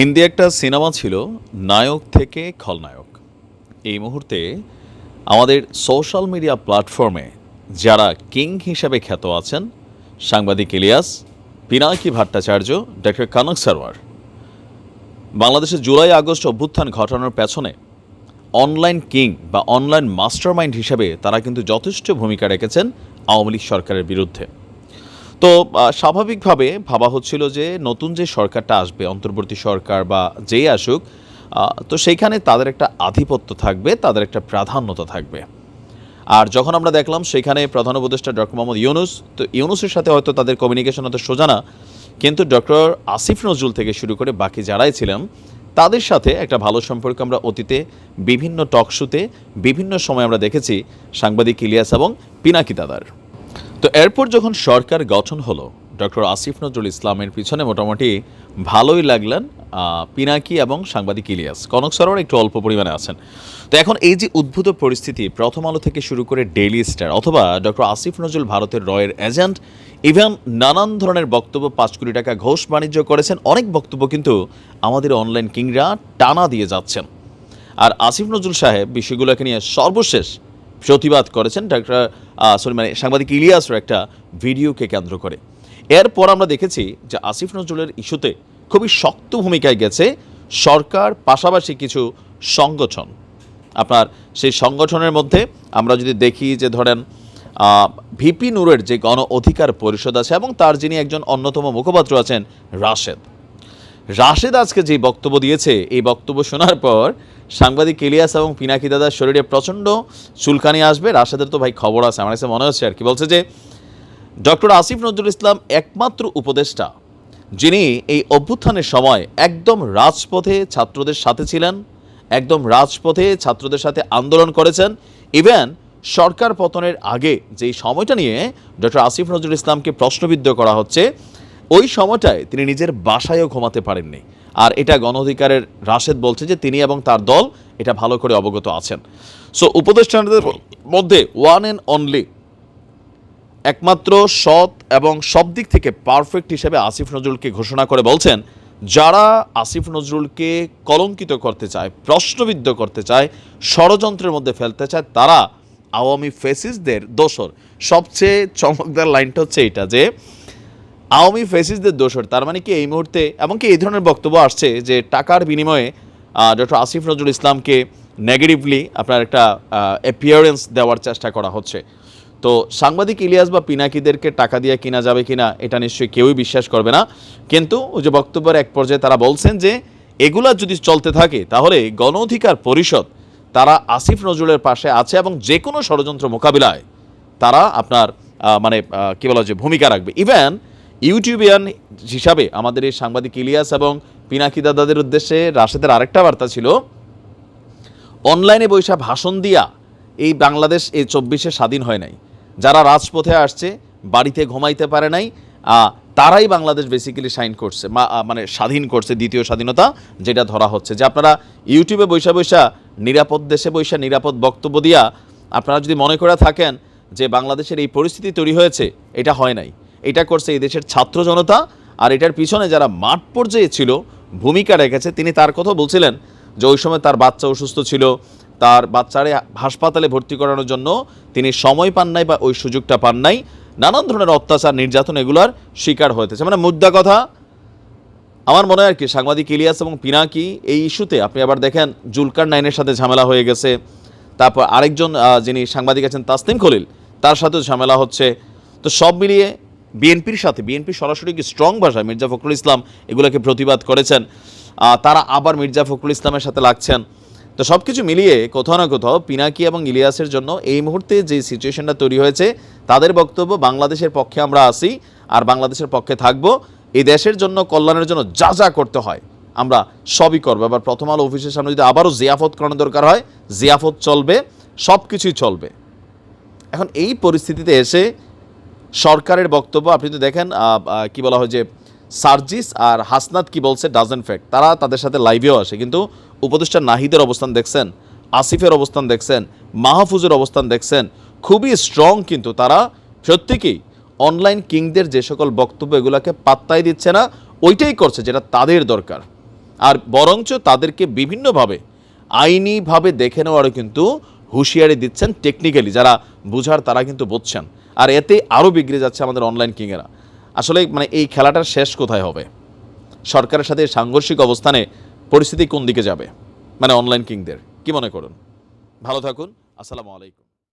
হিন্দি একটা সিনেমা ছিল নায়ক থেকে খলনায়ক। এই মুহূর্তে আমাদের সোশ্যাল মিডিয়া প্ল্যাটফর্মে যারা কিং হিসাবে খ্যাত আছেন, সাংবাদিক ইলিয়াস, পিনাকি ভট্টাচার্য ডক্টর কনক সারওয়ার বাংলাদেশের জুলাই, আগস্ট অভ্যুত্থান ঘটানোর পেছনে অনলাইন কিং বা অনলাইন মাস্টারমাইন্ড হিসেবে তারা কিন্তু যথেষ্ট ভূমিকা রেখেছেন আওয়ামী লীগ সরকারের বিরুদ্ধে। তো স্বাভাবিকভাবে ভাবা হচ্ছিল যে নতুন যে সরকারটা আসবে, অন্তর্বর্তী সরকার বা যেই আসুক তো সেইখানে তাদের একটা আধিপত্য থাকবে, তাদের একটা প্রাধান্যতা থাকবে। আর যখন আমরা দেখলাম সেখানে প্রধান উপদেষ্টা ডক্টর মোহাম্মদ ইউনুস, তো ইউনুসের সাথে হয়তো তাদের কমিউনিকেশন হয়তো সোজা না, কিন্তু ডক্টর আসিফ নজরুল থেকে শুরু করে বাকি যারাই ছিলাম তাদের সাথে একটা ভালো সম্পর্ক আমরা অতীতে বিভিন্ন টক শোতে বিভিন্ন সময় আমরা দেখেছি, সাংবাদিক ইলিয়াস এবং পিনাকি দাদার। তো এরপর যখন সরকার গঠন হলো, ডক্টর আসিফ নজরুল ইসলামের পিছনে মোটামুটি ভালোই লাগলেন পিনাকি এবং সাংবাদিক ইলিয়াস। কনক সরোয়ার একটু অল্প পরিমাণে আছেন। তো এখন এই যে উদ্ভূত পরিস্থিতি, প্রথম আলো থেকে শুরু করে ডেইলি স্টার অথবা ডক্টর আসিফ নজরুল ভারতের রয়ের এজেন্ট ইভেন নানান ধরনের বক্তব্য পাঁচ কোটি টাকা ঘোষ বাণিজ্য করেছেন। অনেক বক্তব্য কিন্তু আমাদের অনলাইন কিংরা টানা দিয়ে যাচ্ছেন। আর আসিফ নজরুল সাহেব বিষয়গুলোকে নিয়ে সর্বশেষ প্রতিবাদ করেছেন ডাক্তার সরি মানে সাংবাদিক ইলিয়াসের একটা ভিডিওকে কেন্দ্র করে। এরপর আমরা দেখেছি যে আসিফ নজরুলের ইস্যুতে খুবই শক্ত ভূমিকায় গেছে সরকার, পাশাপাশি কিছু সংগঠন। আপনার সেই সংগঠনের মধ্যে আমরা যদি দেখি যে ধরেন ভিপি নুরের যে গণ অধিকার পরিষদ আছে এবং তার যিনি একজন অন্যতম মুখপাত্র আছেন রাশেদ। রাশেদ আজকে যে বক্তব্য দিয়েছে, এই বক্তব্য শোনার পর সাংবাদিক ইলিয়াস এবং পিনাকি দাদার শরীরে প্রচণ্ড চুলকানি আসবে। রাশেদের তো ভাই খবর আছে, আমার কাছে মনে হচ্ছে আর কি। বলছে যে, ডক্টর আসিফ নজরুল ইসলাম একমাত্র উপদেষ্টা, যিনি এই অভ্যুত্থানের সময় একদম রাজপথে ছাত্রদের সাথে ছিলেন, একদম রাজপথে ছাত্রদের সাথে আন্দোলন করেছেন। ইভেন সরকার পতনের আগে যেই সময়টা নিয়ে ডক্টর আসিফ নজরুল ইসলামকে প্রশ্নবিদ্ধ করা হচ্ছে, ওই সময়টায় তিনি নিজের বাসায়ও ঘুমাতে পারেননি। আর এটা গণ অধিকারের রাশেদ বলছে যে তিনি এবং তার দল এটা ভালো করে অবগত আছেন। সো উপদেষ্টাদের মধ্যে ওয়ান অ্যান্ড অনলি একমাত্র সৎ এবং সব দিক থেকে পারফেক্ট হিসেবে আসিফ নজরুলকে ঘোষণা করে বলছেন, যারা আসিফ নজরুলকে কলঙ্কিত করতে চায়, প্রশ্নবিদ্ধ করতে চায়, ষড়যন্ত্রের মধ্যে ফেলতে চায়, তারা আওয়ামী ফেসিসদের দোসর সবচেয়ে চমকদার লাইনটা হচ্ছে এটা যে আওয়ামী ফেসিসদের দোষর তার মানে কি এই মুহূর্তে এমনকি এই ধরনের বক্তব্য আসছে যে টাকার বিনিময়ে ডক্টর আসিফ নজরুল ইসলামকে নেগেটিভলি আপনার একটা অ্যাপিয়ারেন্স দেওয়ার চেষ্টা করা হচ্ছে। তো সাংবাদিক ইলিয়াস বা পিনাকিদেরকে টাকা দিয়ে কিনা যাবে কিনা, এটা নিশ্চয়ই কেউই বিশ্বাস করবে না। কিন্তু ওই যে বক্তব্যের এক পর্যায়ে তারা বলছেন যে, এগুলা যদি চলতে থাকে, তাহলে গণ অধিকার পরিষদ, তারা আসিফ নজরুলের পাশে আছে এবং যে কোনো ষড়যন্ত্র মোকাবিলায় তারা আপনার মানে কি বলা যে ভূমিকা রাখবে। ইভেন ইউটিউবিয়ান হিসাবে আমাদের এই সাংবাদিক ইলিয়াস এবং পিনাকি দাদাদের উদ্দেশ্যে রাশেদের আরেকটা বার্তা ছিল, অনলাইনে বৈশা ভাষণ দিয়া এই বাংলাদেশ এই চব্বিশে স্বাধীন হয় নাই। যারা রাজপথে আসছে, বাড়িতে ঘুমাইতে পারে নাই তারাই বাংলাদেশ বেসিক্যালি সাইন করছে মানে স্বাধীন করছে, দ্বিতীয় স্বাধীনতা যেটা ধরা হচ্ছে। যে আপনারা ইউটিউবে বৈশা বৈশা নিরাপদ দেশে বৈশা নিরাপদ বক্তব্য দিয়া আপনারা যদি মনে করে থাকেন যে বাংলাদেশের এই পরিস্থিতি তৈরি হয়েছে, এটা হয় নাই। এটা করছে এই দেশের ছাত্র জনতা, আর এটার পিছনে যারা মাঠ পর্যায়ে ছিল, ভূমিকা রেখেছে, তিনি তার কথা বলছিলেন যে ওই সময় তার বাচ্চা অসুস্থ ছিল, তার বাচ্চারে হাসপাতালে ভর্তি করানোর জন্য তিনি সময় পান নাই বা ওই সুযোগটা পান নাই। নানান ধরনের অত্যাচার, নির্যাতন এগুলার শিকার হয়েছে। মানে মুদ্রা কথা, আমার মনে হয় আর কি, সাংবাদিক ইলিয়াস এবং পিনাকি এই ইস্যুতে, আপনি আবার দেখেন, জুলকার নাইনের সাথে ঝামেলা হয়ে গেছে। তারপর আরেকজন যিনি সাংবাদিক আছেন, তাসনিম খলিল, তার সাথেও ঝামেলা হচ্ছে। তো সব মিলিয়ে বিএনপির সাথে, বিএনপি সরাসরি কি স্ট্রং ভাষায় মির্জা ফখরুল ইসলাম এগুলোকে প্রতিবাদ করেছেন? তারা আবার মির্জা ফখরুল ইসলামের সাথে লাগছেন। তো সব কিছু মিলিয়ে কোথাও না কোথাও পিনাকি এবং ইলিয়াসের জন্য এই মুহূর্তে যে সিচুয়েশনটা তৈরি হয়েছে, তাদের বক্তব্য বাংলাদেশের পক্ষে আমরা আসি আর বাংলাদেশের পক্ষে থাকব। এই দেশের জন্য, কল্যাণের জন্য যা যা করতে হয়, আমরা সবই করব। এবার প্রথম আলো অফিসের সামনে যদি আবারও জিয়াফত করানোর দরকার হয়, জিয়াফত চলবে সব কিছুই চলবে। এখন এই পরিস্থিতিতে এসে সরকারের বক্তব্য, আপনি তো দেখেন কি বলা হয় যে সার্জিস আর হাসনাত কি বলছে ডাজেন্ট ফ্যাক্ট তারা তাদের সাথে লাইভেও আসে, কিন্তু উপদেষ্টা নাহিদের অবস্থান দেখছেন, আসিফের অবস্থান দেখছেন, মাহফুজের অবস্থান দেখছেন, খুবই স্ট্রং কিন্তু তারা। প্রত্যেকেই অনলাইন কিংদের যে সকল বক্তব্য এগুলোকে পাত্তাই দিচ্ছে না, ওইটাই করছে যেটা তাদের দরকার। আর বরঞ্চ তাদেরকে বিভিন্নভাবে, আইনিভাবে দেখে নেওয়ারও কিন্তু হুঁশিয়ারি দিচ্ছেন টেকনিক্যালি যারা বুঝার তারা কিন্তু বুঝছেন। আর এতে আরও বিগড়ে যাচ্ছে আমাদের অনলাইন কিংয়েরা আসলে মানে এই খেলাটার শেষ কোথায় হবে? সরকারের সাথে সাংঘর্ষিক অবস্থানে পরিস্থিতি কোন দিকে যাবে? মানে অনলাইন কিংদের কি মনে করুন? ভালো থাকুন। আসসালামু আলাইকুম।